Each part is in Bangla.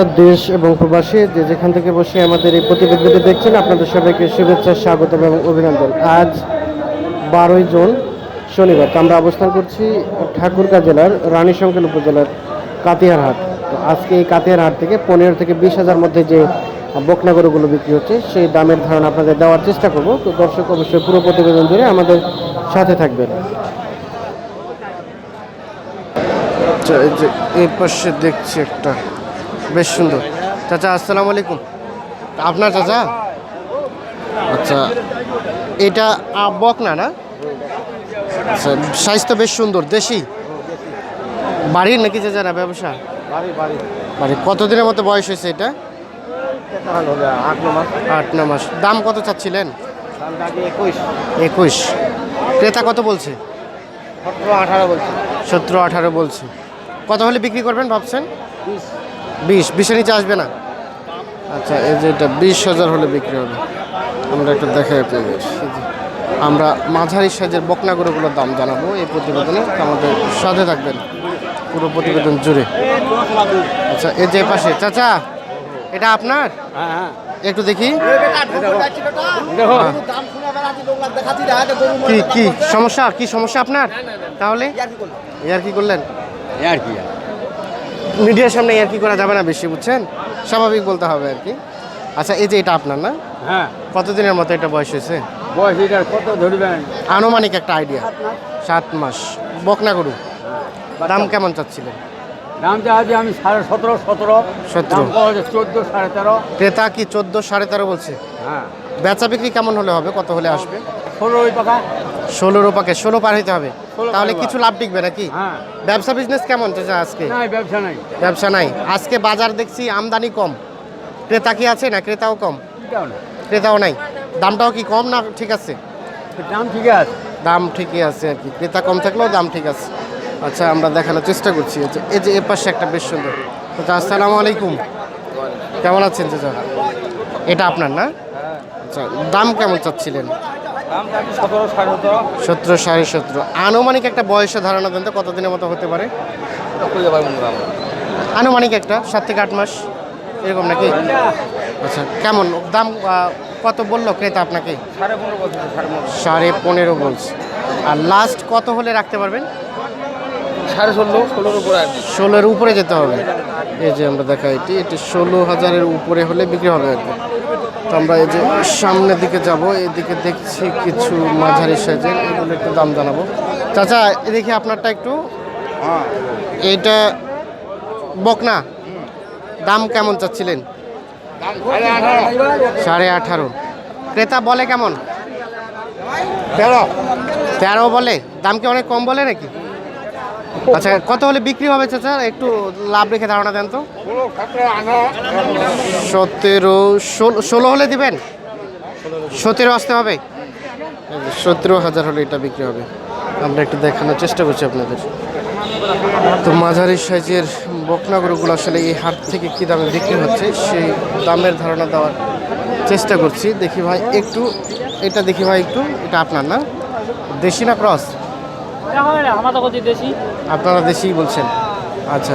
দেশ এবং প্রবাসী যে যেখান থেকে বসে আমাদের এই প্রতিবেদনটি দেখছেন, আপনাদের সবাইকে শুভেচ্ছা, স্বাগত এবং অভিনন্দন। আজ বারোই জুন, শনিবার। তো আমরা অবস্থান করছি ঠাকুরগাঁ জেলার রানীশঙ্কল উপজেলার কাতিয়ার হাট তো আজকে এই কাতিয়ার হাট থেকে পনেরো থেকে বিশ হাজার মধ্যে যে বকনা গরুগুলো বিক্রি হচ্ছে, সেই দামের ধারণা আপনাদের দেওয়ার চেষ্টা করব। তো দর্শক অবশ্যই পুরো প্রতিবেদন জুড়ে আমাদের সাথে থাকবেন। আচ্ছা যে, এই পাশে দেখছি একটা। বেশ সুন্দর। চাচা আসসালামু আলাইকুম। আপনার চাচা? আচ্ছা এটা আ, বকনা না? আচ্ছা সাইজ বেশ সুন্দর দেশি? বাড়ির নাকি চাচা না ব্যবসা? বাড়ি কতদিনের মতো বয়স হয়েছে এটা? আট ন মাস। দাম কত চাচ্ছিলেন? একুশ। একুশ ক্রেতা কত বলছে? সতেরো আঠারো বলছি। সতেরো আঠারো বলছে। কত হলে বিক্রি করবেন ভাবছেন? বিশ বিশ বিশের নিচে আসবে না? আচ্ছা এই যে এটা বিশ হাজার হলে বিক্রি হবে। আমরা একটু দেখাই আপনাদের। আমরা মাঝারি সাইজের গরুগুলোর দাম জানাব এই প্রতিবেদনে। আমাদের সাথে থাকবেন পুরো প্রতিবেদন জুড়ে। আচ্ছা এই যে পাশে, চাচা, এটা আপনার? একটু দেখি। কি কি সমস্যা? কি সমস্যা আপনার? তাহলে? ইয়ার কি করলেন? আর কি মিডিয়ার সামনে আর কি করা যাবে না বেশি বুঝছেন? স্বাভাবিক বলতে হবে আর কি। আচ্ছা এই যে এটা আপনার না? হ্যাঁ। কতদিনের মতো এটা বয়স হয়েছে? বয়স এটার কত ধরবেন? আনুমানিক একটা আইডিয়া সাত মাস। বকনা গরু। দাম কেমন চাচ্ছিলেন? দাম যা আছে আমি সাড়ে সতেরো সতেরো। সতেরো। চোদ্দ সাড়ে তেরো। ক্রেতা কি চোদ্দ সাড়ে তেরো বলছে? হ্যাঁ। বেচা বিক্রি কেমন হলে হবে? কত হলে আসবে? ষোলো ওই পাকা। ষোলোর পাকে ষোলো পার হইতে হবে। তাহলে কিছু লাভ টিকবে নাকি? হ্যাঁ। ব্যবসা বিজনেস কেমন চাচা আজকে? ব্যবসা নাই। ব্যবসা নাই। আজকে বাজার দেখছি আমদানি কম। ক্রেতা কি আছে না ক্রেতাও কম? ক্রেতাও নাই। দামটাও কি কম না ঠিক আছে? দাম ঠিক আছে। দাম ঠিকই আছে আর কি। ক্রেতা কম থাকলেও দাম ঠিক আছে। আচ্ছা আমরা দেখানোর চেষ্টা করছি। এই যে- এই যে এ পাশে একটা বেশ সুন্দর। চাচা আসসালামু আলাইকুম। কেমন আছেন চাচা? এটা আপনার না? আচ্ছা দাম কেমন চাচ্ছিলেন? সতেরো সাড়ে সতেরো। আনুমানিক একটা বয়সে ধারণা দেন তো, কতদিনের মতো হতে পারে? আনুমানিক একটা, সাত থেকে আট মাস, এরকম নাকি? আচ্ছা কেমন? দাম কত বলল ক্রেতা আপনাকে? সাড়ে পনেরো বলছে আর লাস্ট কত হলে রাখতে পারবেন? সাড়ে ষোলো ষোলোর উপরে আর ষোলোর উপরে যেতে হবে। এই যে আমরা দেখা এটি এটি ষোলো হাজারের উপরে হলে বিক্রি হবে আর কি। তো আমরা এই যে সামনের দিকে যাব এদিকে দেখছি কিছু মাঝারি সাইজের এগুলো একটু দাম জানাব। চাচা এ দেখি আপনারটা একটু। এটা এইটা বকনা। দাম কেমন চাচ্ছিলেন? সাড়ে আঠারো সাড়ে আঠারো। ক্রেতা বলে কেমন? তেরো। তেরো বলে? দাম কি অনেক কম বলে নাকি? আচ্ছা কত হলে বিক্রি হবে চাচা? একটু লাভ রেখে ধারণা দেন তো। সতেরো, ষোলো হলে দিবেন? সতেরো আসতে হবে? সতেরো হাজার হলে এটা বিক্রি হবে। আমরা একটু দেখানোর চেষ্টা করছি আপনাদের। তো মাঝারি সাইজের বকনা গরুগুলো আসলে এই হাট থেকে কী দামে বিক্রি হচ্ছে, সেই দামের ধারণা দেওয়ার চেষ্টা করছি। দেখি ভাই, একটু, এটা দেখি ভাই একটু, এটা আপনার না? দেশি না ক্রস? দেশি। আপনারা দেশিই বলছেন। আচ্ছা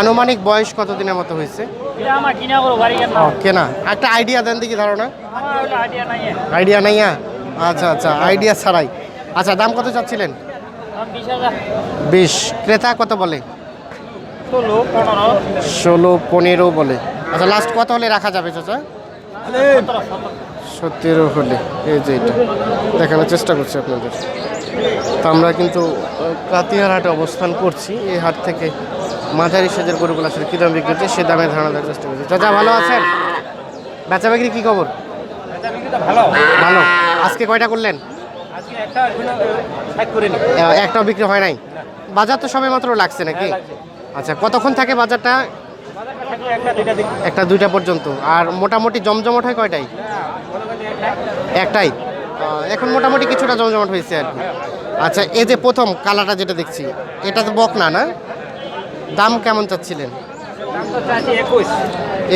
আনুমানিক বয়স কতদিনের মতো হয়েছে? কিনা একটা আইডিয়া দেন দেখি ধারণা। আইডিয়া নাই? আচ্ছা আচ্ছা আইডিয়া ছাড়াই। আচ্ছা দাম কত চাচ্ছিলেন? বিশ ক্রেতা কত বলে? ষোলো পনেরো। বলে। আচ্ছা লাস্ট কত হলে রাখা যাবে চাচা? সতেরো হলে। এই যে এটা। দেখানোর চেষ্টা করছি আপনাদের। তো আমরা কিন্তু কাতিয়ার হাটে অবস্থান করছি। এই হাট থেকে মাঝারি সাজের গরুগুলো আসলে কী দাম বিক্রি হচ্ছে সে দামে ধারণা দেওয়ার চেষ্টা করছি। চাচা ভালো আছেন? বেচা বিক্রি কী খবর? ভালো। ভালো। আজকে কয়টা করলেন? একটাও বিক্রি হয় নাই? বাজার তো সবে মাত্র লাগছে নাকি? আচ্ছা কতক্ষণ থাকে বাজারটা? একটা দুইটা দিন। একটা দুইটা পর্যন্ত। আর মোটামুটি জমজমট হয় কয়টাই একটাই। এখন মোটামুটি কিছুটা জমজমট হয়েছে আর কি। আচ্ছা এই যে প্রথম কালারটা যেটা দেখছি এটা তো বক না? না দাম কেমন চাচ্ছিলেন?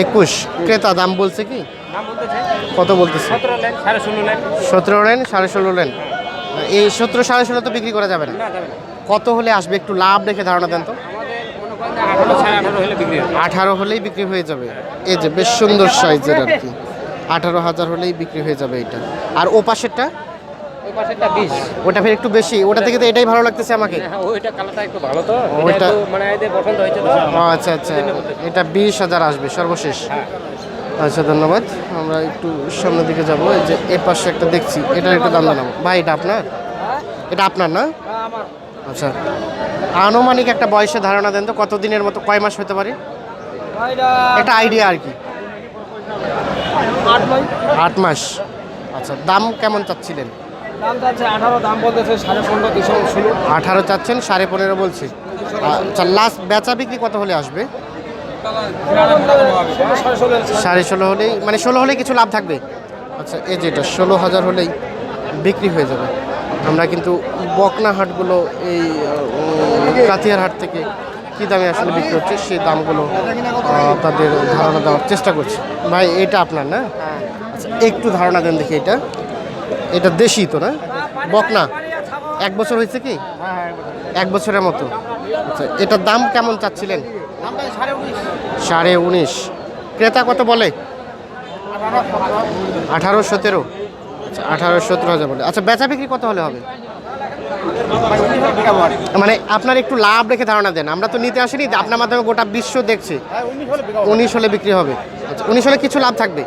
একুশ। ক্রেতা দাম বলছে কি? কত বলতেছে? সতেরো লেন সাড়ে ষোলো লেন এই সতেরো সাড়ে ষোলো তো বিক্রি করা যাবে না? কত হলে আসবে? একটু লাভ রেখে ধারণা দেন তো। আঠারো হলেই বিক্রি হয়ে যাবে। এই যে বেশ সুন্দর সাইজের আর কি। আঠারো হাজার হলেই বিক্রি হয়ে যাবে এটা। আর ও পাশেরটা পাশেরটা বিশ ওটা ফের একটু বেশি। ওটা থেকে তো এটাই ভালো লাগতেছে আমাকে। হ্যাঁ ওইটা কালারটা একটু ভালো তো। ওইটা- এটা মানে এদের পছন্দ হয়েছে তো। আচ্ছা আচ্ছা। এটা বিশ হাজার আসবে সর্বশেষ। আচ্ছা ধন্যবাদ। আমরা একটু সামনের দিকে যাব। এই যে এ পাশে একটা দেখছি। এটার একটু দাম জানাব। ভাই এটা আপনার? এটা আপনার না? আচ্ছা। আনুমানিক একটা বয়সে ধারণা দেন তো কত দিনের মতো কয় মাস হতে পারে? একটা আইডিয়া আর কি। আট মাস। আচ্ছা দাম কেমন চাচ্ছিলেন? দাম আঠারো দাম বলতেছে সাড়ে পনেরো দুশো ষোলো। আঠারো চাচ্ছেন সাড়ে পনেরো বলছি। আচ্ছা লাস্ট বেচা বিক্রি কত হলে আসবে? সাড়ে ষোলো হলেই মানে ষোলো হলেই কিছু লাভ থাকবে? আচ্ছা এই যেটা ষোলো হাজার হলেই বিক্রি হয়ে যাবে। আমরা কিন্তু বকনা হাটগুলো এই কাতিয়ার হাট থেকে কী দামে আসলে বিক্রি হচ্ছে সেই দামগুলো তাদের ধারণা দেওয়ার চেষ্টা করছি। ভাই এটা আপনার না? আচ্ছা একটু ধারণা দেন দেখি এটা। এটা দেশি তো না? বকনা? এক বছর হয়েছে কি? এক বছরের মতো। আচ্ছা এটার দাম কেমন চাচ্ছিলেন? সাড়ে উনিশ। ক্রেতা কত বলে? আঠারো সতেরো। আচ্ছা আঠারো সতেরো হাজার বলে। আচ্ছা বেচা বিক্রি কত হলে হবে? মানে আপনার একটু লাভ রেখে ধারণা দেন। আমরা তো নিতে আসিনি, আপনার মাধ্যমে গোটা বিশ্ব দেখছি। উনিশ হলে বিক্রি হবে। আচ্ছা উনিশ হলে কিছু লাভ থাকবে?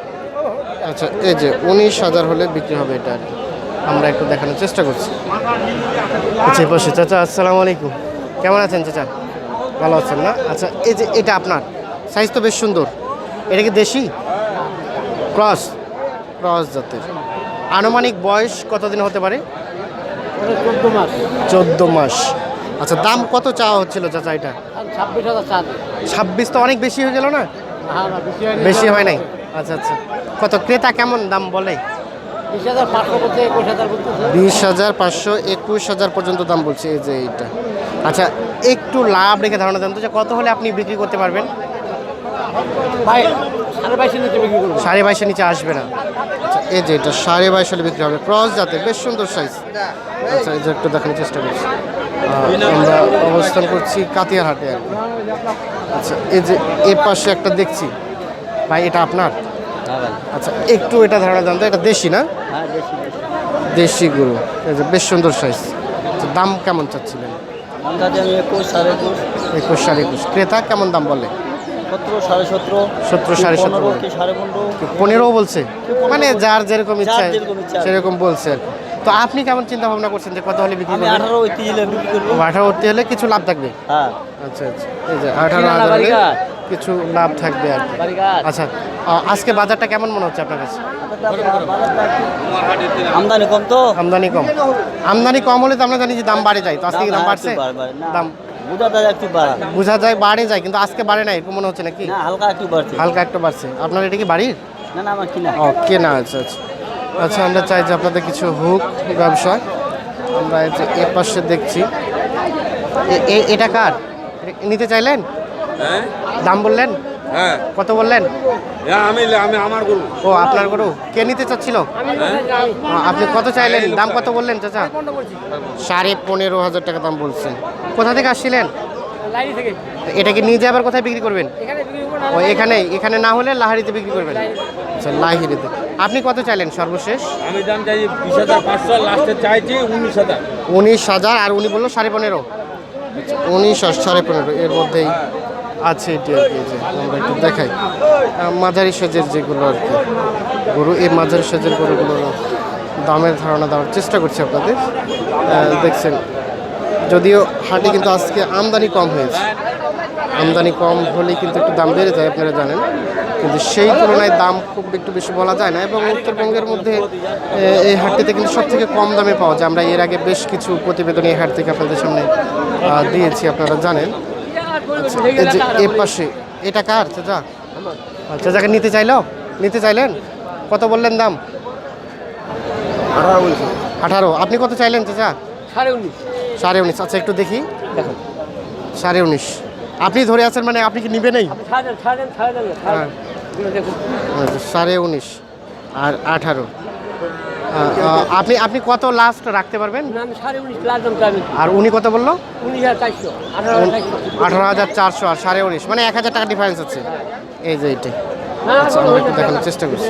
আচ্ছা এই যে উনিশ হাজার হলে বিক্রি হবে এটা আর কি। আমরা একটু দেখানোর চেষ্টা করছি। আচ্ছা পাশে চাচা আসসালামু আলাইকুম। কেমন আছেন চাচা? ভালো আছেন না? আচ্ছা এই যে এটা আপনার সাইজ তো বেশ সুন্দর। এটা কি দেশি? ক্রস ক্রস জাতের। আনুমানিক বয়স কতদিন হতে পারে? চোদ্দ মাস। চোদ্দ মাস। আচ্ছা দাম কত চাওয়া হচ্ছিল চাচা এটা? ছাব্বিশ হাজার ছাব্বিশ তো অনেক বেশি হয়ে গেল না? বেশি হয় নাই। আচ্ছা আচ্ছা। কত? ক্রেতা কেমন দাম বলে? বিশ হাজার পাঁচশো একুশ হাজার পর্যন্ত দাম বলছে এই যে এইটা। আচ্ছা একটু লাভ রেখে ধারণা দেন তো যে কত হলে আপনি বিক্রি করতে পারবেন? সাড়ে বাইশের নিচে আসবে না। আচ্ছা এই যে এটা সাড়ে বাইশ হলে বিক্রি হবে। ক্রস জাতের বেশ সুন্দর সাইজ আচ্ছা এই যে একটু দেখানোর চেষ্টা করছি। আমরা অবস্থান করছি কাতিয়ার হাটে আর কি। আচ্ছা এই যে এর পাশে একটা দেখছি। ভাই এটা আপনার? আচ্ছা একটু এটা ধারণা দেন তো এটা দেশি না? হ্যাঁ দেশি গরু। বেশ সুন্দর সাইজ আচ্ছা, দাম কেমন চাচ্ছিলেন? একুশ সাড়ে একুশ। ক্রেতা কেমন দাম বলে? সতেরো সাড়ে সতেরো। পনেরো বলছে? মানে যার যেরকম ইচ্ছা। সেরকম বলছে আর। তো আপনি কেমন চিন্তা ভাবনা করছেন যে কত হলে বিক্রি করবেন? আঠারো উঠতে হলে কিছু লাভ থাকবে? হ্যাঁ। আচ্ছা আচ্ছা। এই যে আঠারো হাজার? কিছু লাভ থাকবে আর কি। আচ্ছা আজকে বাজারটা কেমন মনে হচ্ছে আপনার কাছে? আমদানি কম তো। আমদানি কম। আমদানি কম হলে তো আমরা জানি যে দাম বাড়ে যায়। তো আজকে কি দাম বাড়ছে? না, দাম বোঝা যায় একটু বাড়া। বোঝা যায় বাড়ে যায় কিন্তু আজকে বাড়ে নাই এরকম মনে হচ্ছে নাকি? না হালকা একটু বাড়ছে। হালকা একটু বাড়ছে। আপনার এটা কি বাড়ির? না না আমার কিনা। ও কেনা আচ্ছা আচ্ছা। আচ্ছা আমরা চাই যে আপনাদের কিছু হুক ব্যবসা। আমরা এই যে এ পাশে দেখছি। এটা কার? নিতে চাইলেন? হ্যাঁ? দাম বললেন? হ্যাঁ। কত বললেন? আমি আমি আমার গরু। ও আপনার গরু? কে নিতে চাচ্ছিল? আপনি কত চাইলেন? দাম কত বললেন চাচা? সাড়ে পনেরো হাজার টাকা দাম বলছেন। কোথা থেকে আসছিলেন? এটা কি নিজে আবার কোথায় বিক্রি করবেন? ও এখানে এখানে না হলে লাহারিতে বিক্রি করবেন। আচ্ছা লাহিরিতে আপনি কত চাইলেন সর্বশেষ? আমি দাম চাই বিশ হাজার পাঁচশো লাস্টে চাইছি উনিশ হাজার। উনিশ হাজার আর উনি বলল সাড়ে পনেরো। আচ্ছা, উনিশ আর সাড়ে পনেরো এর মধ্যেই। আছে এটি আর কি একটু দেখাই। মাঝারি সাজের যেগুলো আর কি, গরু, এই মাঝারি সাজের গরুগুলোর দামের ধারণা দেওয়ার চেষ্টা করছি আপনাদের। দেখছেন, যদিও হাটে কিন্তু আজকে আমদানি কম হয়েছে। আমদানি কম হলে কিন্তু একটু দাম বেড়ে যায়, আপনারা জানেন। কিন্তু সেই তুলনায় দাম খুব একটু বেশি বলা যায় না, এবং উত্তরবঙ্গের মধ্যে এই হাটটিতে কিন্তু সব থেকে কম দামে পাওয়া যায়। আমরা এর আগে বেশ কিছু প্রতিবেদন এই হাট থেকে আপনাদের সামনে দিয়েছি, আপনারা জানেন। এই যে এ পাশে এটা কার? চাচা? আচ্ছা যাকে নিতে চাইলো? নিতে চাইলেন? কত বললেন দাম? আঠারো আপনি কত চাইলেন চাচা? সাড়ে উনিশ। সাড়ে উনিশ। আচ্ছা একটু দেখি। সাড়ে উনিশ। আপনি ধরে আছেন মানে আপনি কি নিবেনই হ্যাঁ। আচ্ছা, সাড়ে উনিশ আর আঠারো। আপনি আপনি কত লাস্ট রাখতে পারবেন? আর উনি কত বলল? আঠারো হাজার চারশো। আর সাড়ে উনিশ মানে এক হাজার টাকা ডিফারেন্স হচ্ছে এই যে এইটি আচ্ছা আমরা একটু দেখানোর চেষ্টা করছি।